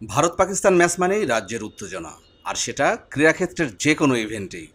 Bharat Pakistan match মানেই রাজ্যের উত্তেজনা, আর সেটা ক্রীড়াক্ষেত্রের যে কোনো ইভেন্টেই।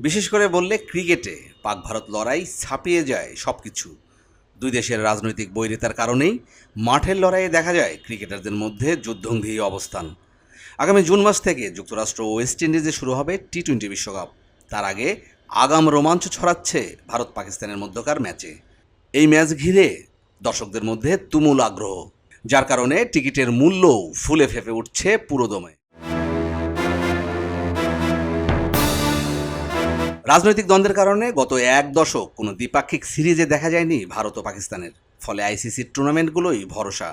বিশেষ করে বললে ক্রিকেটে পাক ভারত লড়াই ছাপিয়ে যায় সব কিছু দুই দেশের রাজনৈতিক বৈরিতার কারণেই মাঠের লড়াইয়ে দেখা যায় ক্রিকেটারদের মধ্যে যুদ্ধংঘী অবস্থান। আগামী জুন মাস থেকে যুক্তরাষ্ট্র ও ওয়েস্ট ইন্ডিজে শুরু হবে টি টোয়েন্টি বিশ্বকাপ। তার আগে আগাম রোমাঞ্চ ছড়াচ্ছে ভারত পাকিস্তানের মধ্যকার ম্যাচে। এই ম্যাচ ঘিরে দর্শকদের মধ্যে তুমুল আগ্রহ। যার কারণে টিকিটের মূল্যও ফুলে ফেঁপে উঠছে পুরোদমে। রাজনৈতিক দ্বন্দ্বের কারণে গত এক দশক কোনো দ্বিপাক্ষিক সিরিজে দেখা যায়নি ভারত ও পাকিস্তানের। ফলে আইসিসির টুর্নামেন্টগুলোই ভরসা।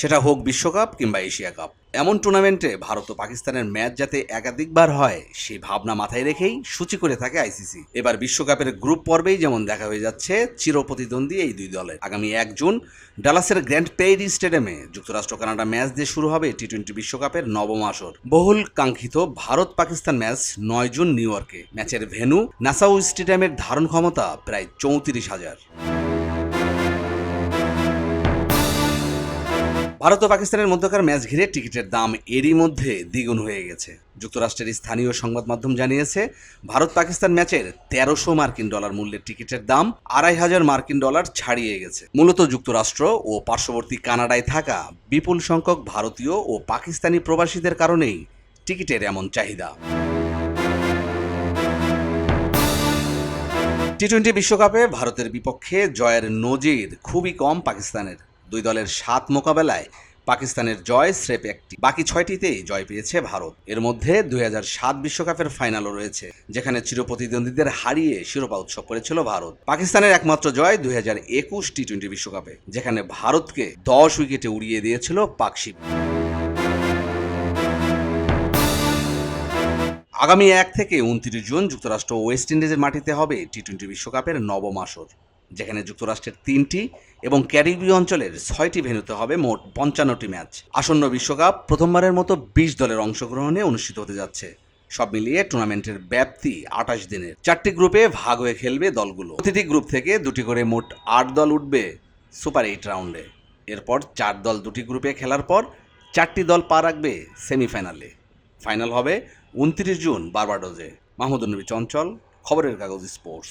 সেটা হোক বিশ্বকাপ কিংবা এশিয়া কাপ। এমন টুর্নামেন্টে ভারত ও পাকিস্তানের ম্যাচ যাতে একাধিকবার হয় সেই ভাবনা মাথায় রেখেই সূচি করে থাকে আইসিসি। এবার বিশ্বকাপের গ্রুপ পর্বেই যেমন দেখা হয়ে যাচ্ছে, চিরপ্রতিদ্বন্দ্বী এই দুই দলের। আগামী এক জুন ডালাসের গ্র্যান্ড পেইরি স্টেডিয়ামে যুক্তরাষ্ট্র কানাডা ম্যাচ দিয়ে শুরু হবে টি টোয়েন্টি বিশ্বকাপের নবম আসর। বহুল কাঙ্ক্ষিত ভারত পাকিস্তান ম্যাচ নয় জুন নিউ ইয়র্কে। ম্যাচের ভেন্যু নাসাউ স্টেডিয়ামের ধারণ ক্ষমতা প্রায় চৌত্রিশ হাজার। ভারত ও পাকিস্তানের মধ্যকার ম্যাচ ঘিরে টিকিটের দাম এরই মধ্যে দ্বিগুণ হয়ে গেছে। যুক্তরাষ্ট্রের স্থানীয় সংবাদ মাধ্যম জানিয়েছে ভারত পাকিস্তান ম্যাচের তেরোশো মার্কিন ডলার মূল্যের টিকিটের দাম আড়াই হাজার মার্কিন ডলার ছাড়িয়ে গেছে। মূলত যুক্তরাষ্ট্র ও পার্শ্ববর্তী কানাডায় থাকা বিপুল সংখ্যক ভারতীয় ও পাকিস্তানি প্রবাসীদের কারণেই টিকিটের এমন চাহিদা। টি টোয়েন্টি বিশ্বকাপে ভারতের বিপক্ষে জয়ের নজির খুবই কম পাকিস্তানের। দুই দলের সাত মোকাবেলায় পাকিস্তানের জয় স্রেপ একটি। বাকি ছয়টিতেই জয় পেয়েছে ভারত। এর মধ্যে দুই সাত বিশ্বকাপের ফাইনালও রয়েছে, যেখানে চিরপ্রতিদ্বন্দ্বীদের হারিয়ে শিরোপা উৎসব করেছিল ভারত। পাকিস্তানের একমাত্র জয় দুই হাজার একুশ টি টোয়েন্টি বিশ্বকাপে, যেখানে ভারতকে দশ উইকেটে উড়িয়ে দিয়েছিল পাকশিপ আগামী এক থেকে উনত্রিশ জুন যুক্তরাষ্ট্র ওয়েস্ট ইন্ডিজের মাটিতে হবে টি টোয়েন্টি বিশ্বকাপের নবম আসর, যেখানে যুক্তরাষ্ট্রের তিনটি এবং ক্যারিবীয় অঞ্চলের ছয়টি ভেন্যুতে হবে মোট পঞ্চান্নটি ম্যাচ। আসন্ন বিশ্বকাপ প্রথমবারের মতো বিশ দলের অংশগ্রহণে অনুষ্ঠিত হতে যাচ্ছে। সব মিলিয়ে টুর্নামেন্টের ব্যাপ্তি আঠাশ দিনের। চারটি গ্রুপে ভাগ হয়ে খেলবে দলগুলো। প্রতিটি গ্রুপ থেকে দুটি করে মোট আট দল উঠবে সুপার এইট রাউন্ডে। এরপর চার দল দুটি গ্রুপে খেলার পর চারটি দল পা রাখবে সেমিফাইনালে। ফাইনাল হবে উনত্রিশ জুন বারবাডোজে মাহমুদুল নবী চঞ্চল, খবরের কাগজ স্পোর্টস।